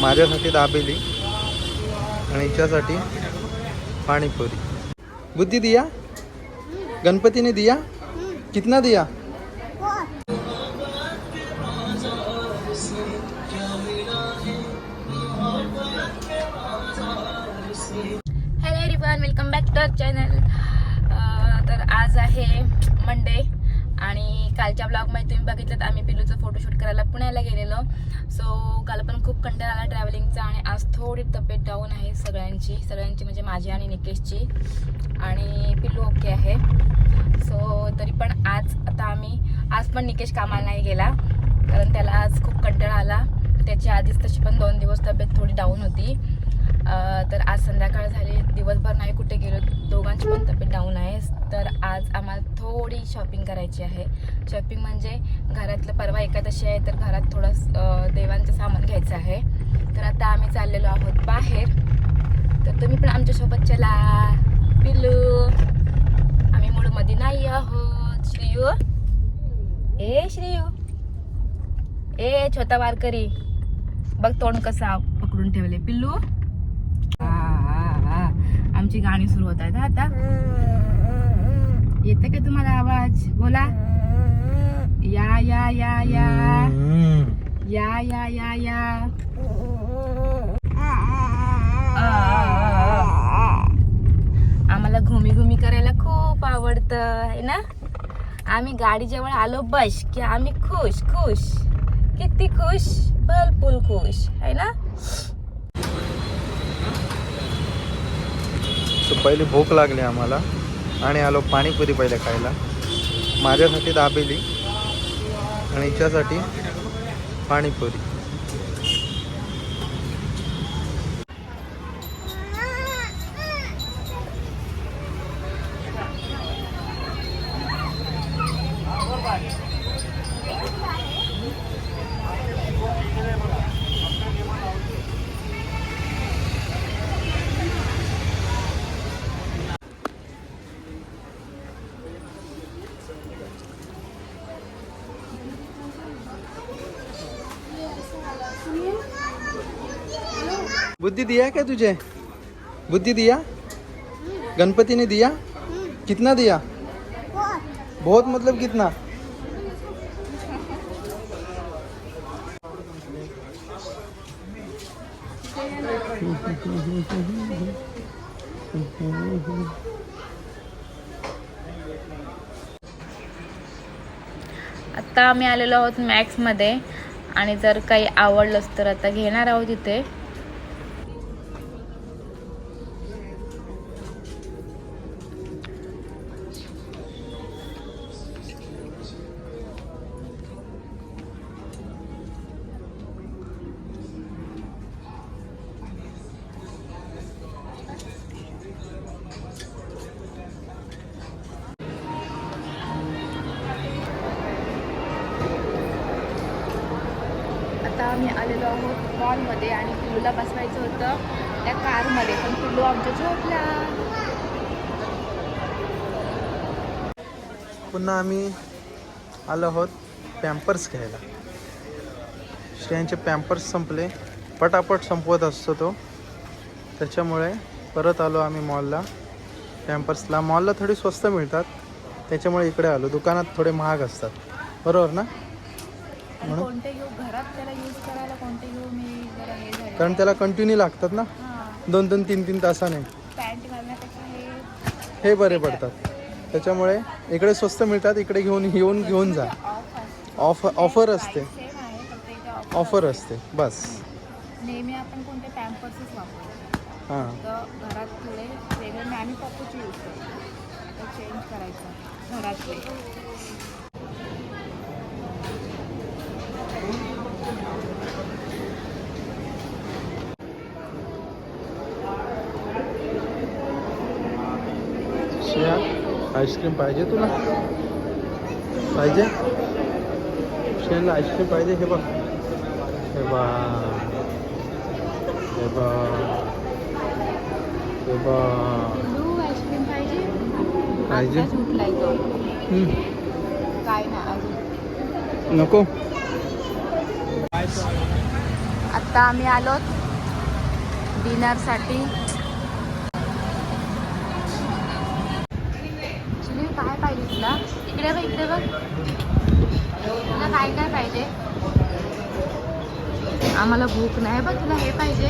माझ्यासाठी दाबेली आणि हिच्यासाठी पाणीपुरी. बुद्धी दिया? गणपतीने दिया? कितना दिया? Hello everyone welcome back to our channel तर आज आहे मंडे आणि कालच्या ब्लॉगमध्ये तुम्ही बघितलं आम्ही पिलूचं फोटोशूट करायला पुण्याला गेलेलो. सो काल पण खूप कंटाळा आला ट्रॅव्हलिंगचा आणि आज थोडी तब्येत डाऊन आहे सगळ्यांची. सगळ्यांची म्हणजे माझी आणि निकेशची. आणि पिलू ओके आहे. सो तरी पण आज आता आम्ही आज पण निकेश कामाला नाही गेला. कारण त्याला आज खूप कंटाळा आला. त्याची आधीच तशी पण दोन दिवस तब्येत थोडी डाऊन होती. तर आज संध्याकाळ झाली. दिवसभर नाही कुठे गेलो. दोघांची पण तब्येत डाऊन आहे. तर आज आम्हाला थोडी शॉपिंग करायची आहे. शॉपिंग म्हणजे घरातलं परवा एकादशी आहे तर घरात थोडं देवांचं सामान घ्यायचं आहे. तर आता आम्ही चाललेलो आहोत बाहेर. तर तुम्ही पण आमच्यासोबत चला. पिलू आम्ही मूडमध्ये नाही आहोत. श्रीयू? ए श्रीयू? ए छोटा वारकरी. बघ तोंड कसा पकडून ठेवले पिल्लू? आमची गाणी सुरू होत आहेत. आता. येते का तुम्हाला आवाज? बोला. या या या या. या या या या. आम्हाला घुमी घुमी करायला खूप आवडतं आहे ना? आम्ही गाडी जवळ आलो बस की आम्ही खुश खुश. किती खुश? भरपूर खुश है ना? सो पहिली भूक लागली आम्हाला आणि आलो पाणीपुरी पहिले खायला. माझ्यासाठी दाबेली आणि हिच्यासाठी पाणीपुरी. बुद्धि दिया क्या तुझे? बुद्धि दिया? गणपति ने दिया? कितना दिया? बहुत मतलब कितना? आत्ता आम्ही आलेलो आहोत मॅक्समध्ये आणि जर काही आवडलंच तर आता घेणार आहोत इथे. आता आम्ही आलेलो आहोत मॉलमध्ये आणि पिल्लूला बसवायचं होतं त्या कारमध्ये. पण पिल्लू आमच्या झोपला. पुन्हा आम्ही आलो आहोत पॅम्पर्स घ्यायला. श्रेयांचे पॅम्पर्स संपले. पटापट संपवत असतो तो. त्याच्यामुळे परत आलो आम्ही मॉलला पॅम्पर्सला मॉलला थोडी स्वस्त मिळतात. त्याच्यामुळे इकडे आलो. दुकानात थोडे महाग असतात. बरोबर ना? आणि म्हणून? कोणते घेऊ? घरात त्याला यूज करायला कोणते घेऊ? मी जरा हे झाले. कारण त्याला कंटिन्यू लागतात ना? हां. दोन दोन तीन तीन तासाने. पॅन्ट घालण्यापेक्षा हे हे बरे पडतात. त्याच्यामुळे इकडे स्वस्त मिळतात इकडे घेऊन येऊन घेऊन जा. ऑफ ऑफर असते. सेम आहे फक्त इथे ऑफर ऑफर असते. बस. नेहमी आपण कोणते पॅम्पर्सच वापरतो. हां. तर घरात थोडे वेगळे पप्पूचे यूज करतो. चेंज करायचं. घरातले श्रेया आईस्क्रीम पाहिजे तुला? पाहिजे? श्रेयाला आईस्क्रीम पाहिजे हे बघ. हे बा हे बा हे बा आईस्क्रीम पाहिजे. पाहिजे. काय नको. आत्ता आता आम्ही आलो डिनरसाठी. तुला इकडे बघ इकडे बघ. तुला काय काय पाहिजे? आम्हाला भूक नाही बघ तुला हे पाहिजे?